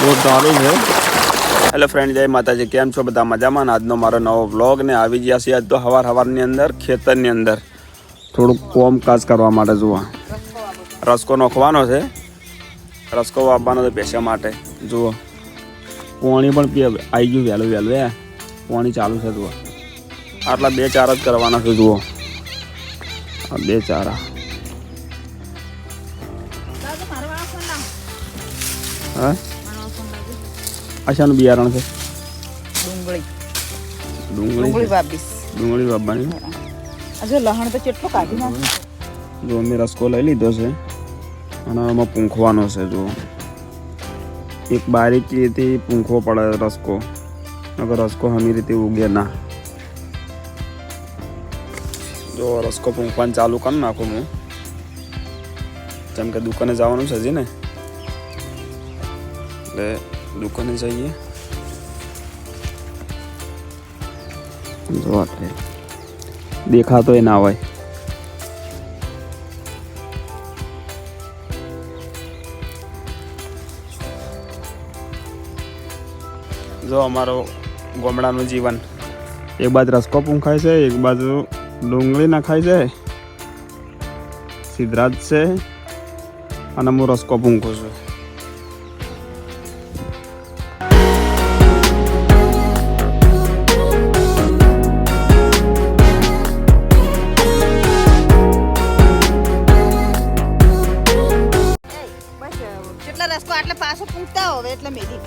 બહુ સારું છે. હેલો ફ્રેન્ડ જય માતાજી. કેમ છો બધા? મજામાં ને? આજનો મારો નવો વ્લોગ ને આવી ગયા છીએ આજ તો હવાર હવારની અંદર ખેતરની અંદર. થોડુંક કોમ કાજ કરવા માટે જુઓ. રસકો નોખવાનો છે. રસકો વાપવાનો છે પેશા માટે. જુઓ. પોણી પણ આવી ગયું વહેલું વહેલું હે. પોણી ચાલુ છે જુઓ. આટલા બે ચાર જ કરવાના છે જુઓ. બે ચારા. હા? આશાનું બિયારણ છે ડુંગળી ડુંગળી ડુંગળી વાપીશ ડુંગળી વાપવાની હજુ લહણ તો કેટલું કાઢી નાખ જો અમે રસકો લઈ લીધો છે અને આમાં પૂંખવાનો છે જો એક બારીકીથી પૂંખવો પડે રસકો નકર રસકો હમી રીતે ઉગે ના જો રસકો પૂંખવાનું ચાલુ કરી નાખું હું જેમ કે દુકાને જવાનું છે હજી ને એટલે દુકાને જઈએ જો આટલે દેખાતો એ ના હોય. જો અમારો ગોમડાનું જીવન. એક બાજુ રસકો પૂંખાય છે એક બાજુ ડુંગળી નખાય છે સિદ્ધરાજ છે અને હું રસકો પૂંખું છું. કેટલા રસ્તો આટલે પાછો પૂછતા હવે એટલે મેલી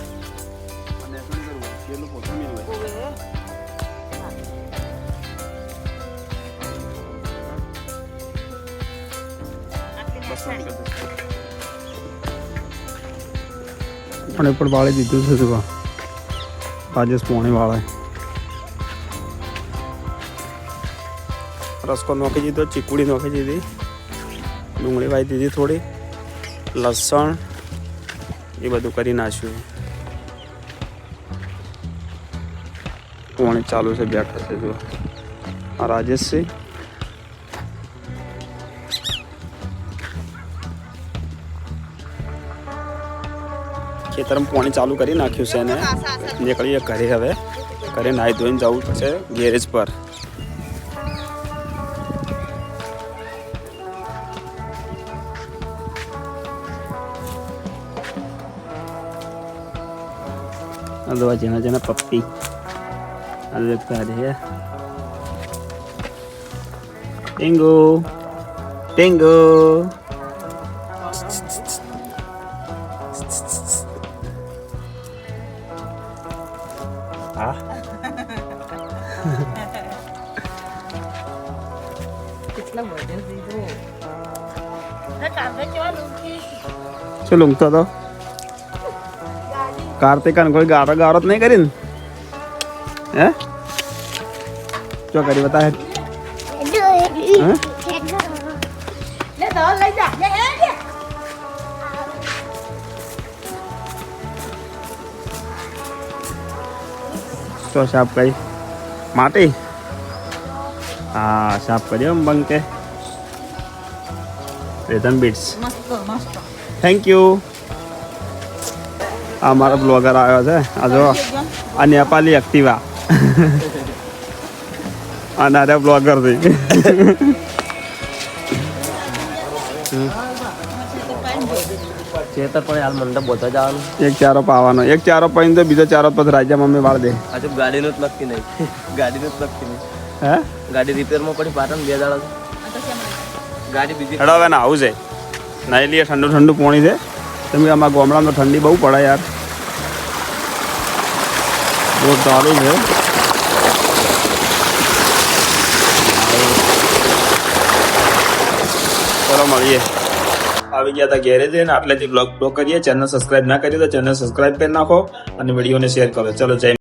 પણ એ પણ વાળી દીધું છે સુવા રાજેશ પોણી વાળાએ રસકો નોખી દીધો ચીકુડી નોખી દીધી ડુંગળી વાવી દીધી થોડી લસણ એ બધું કરી નાખ્યું પોણી ચાલુ છે બેઠા છે જો આ રાજેશ છે ખેતરમાં પાણી ચાલુ કરી નાખ્યું છે ને નીકળીએ ઘરે હવે ઘરે નાહી ધોઈને જવું છે ગેરેજ પર aduh wajan aja na papi. Ada juga ada ya. Tenggo, tenggo. Ah? Kita mau jadi tuh Kita kambing jual lumpi. Cuma lumpi કાર્તિકાને કોઈ ગારો ગારો જ નહીં કરીને? હે? શું કરી બતા તો સાફ કરી. માટી? હા સાફ કર્યો બંકે. રેતન બીટ્સ થેન્ક યુ આ મારો બ્લોગર આવ્યો છે. આ જો આ નેપાલી એક્ટિવા આ નારે બ્લોગર થઈ ચેતર પણ હાલ મંડપ બોધવા જવાનું. એક ચારો પાવાનો. એક ચારો પાઈને તો બીજો ચારો પછી રાજા મમ્મી વાળ દે. આજે ગાડીનું જ નક્કી નહીં. ગાડીનું જ નક્કી નહીં. હે? ગાડી રિપેરમાં પડી પાટણ બે દાડા ગાડી બીજી હેડો ને આવું છે. નાઈ લઈએ ઠંડુ ઠંડુ પોણી છે. કેમ કે અમારા ગામડામાં ઠંડી બહુ પડે યાર. બહુ સારું છે. ચલો મળીએ. આવી ગયા હતા જઈને આટલે આટલેથી બ્લોગ બ્લોગ કરીએ. ચેનલ સબસ્ક્રાઈબ ના કરી તો ચેનલ સબસ્ક્રાઇબ કરી નાખો અને વિડીયોને શેર કરો. ચલો જય